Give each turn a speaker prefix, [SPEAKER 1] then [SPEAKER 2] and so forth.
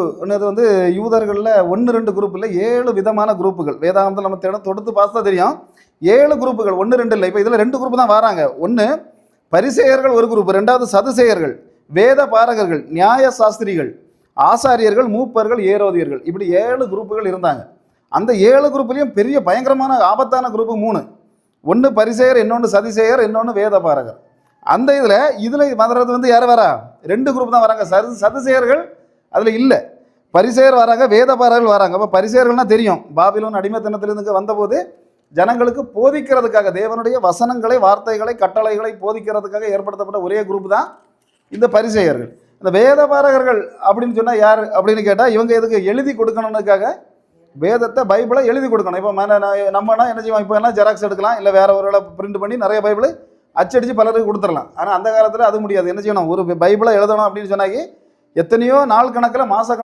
[SPEAKER 1] ஒன்று வந்து யூதர்களில் ஒன்று ரெண்டு குரூப்பில் ஏழு விதமான குரூப்புகள் வேதாந்தம் நம்ம திடம் தொடுத்து பார்த்தா தெரியும். ஏழு குரூப்புகள் ஒன்று ரெண்டு இல்லை. இப்போ இதில் ரெண்டு குரூப் தான் வராங்க. ஒன்று பரிசேயர்கள் ஒரு குரூப் ரெண்டாவது சதுசேயர்கள் வேத பாரகர்கள் நியாய சாஸ்திரிகள் ஆசாரியர்கள் மூப்பர்கள் ஏரோதியர்கள். இப்படி ஏழு குரூப்புகள் இருந்தாங்க. அந்த ஏழு குரூப்லேயும் பெரிய பயங்கரமான ஆபத்தான குரூப்பு மூணு. ஒன்று பரிசேயர் இன்னொன்று சதிசேயர் இன்னொன்று வேத பாரகர். அந்த இதில் இதில் வர்றது வந்து யார் வரா? ரெண்டு குரூப் தான் வராங்க. சது சதுசேயர்கள் அதில் இல்லை. பரிசேர் வராங்க வேதபாரர்கள் வராங்க. அப்போ பரிசேர்கள்னால் தெரியும். பாபிலோன் அடிமைத்தனத்திலிருந்து வந்தபோது ஜனங்களுக்கு போதிக்கிறதுக்காக தேவனுடைய வசனங்களை வார்த்தைகளை கட்டளைகளை போதிக்கிறதுக்காக ஏற்படுத்தப்பட்ட ஒரே குரூப் தான் இந்த பரிசெயர்கள். இந்த வேத பாரகர்கள் அப்படின்னு சொன்னால் யார் அப்படின்னு கேட்டால் இவங்க எதுக்கு எழுதி கொடுக்கணுன்னுக்காக வேதத்தை பைபிளை எழுதி கொடுக்கணும். இப்போ மன நான் நம்மனா என்ன செய்வோம்? இப்போ என்ன ஜெராக்ஸ் எடுக்கலாம் இல்லை வேறு ஒரு பிரிண்ட் பண்ணி நிறைய பைபிள் அச்சடித்து பலருக்கு கொடுத்துடலாம். ஆனால் அந்த காலத்தில் அது முடியாது. என்ன செய்யணும்? ஒரு பைபிளை எழுதணும் அப்படின்னு சொன்னாக்கி எத்தனையோ நாள் கணக்கில் மாத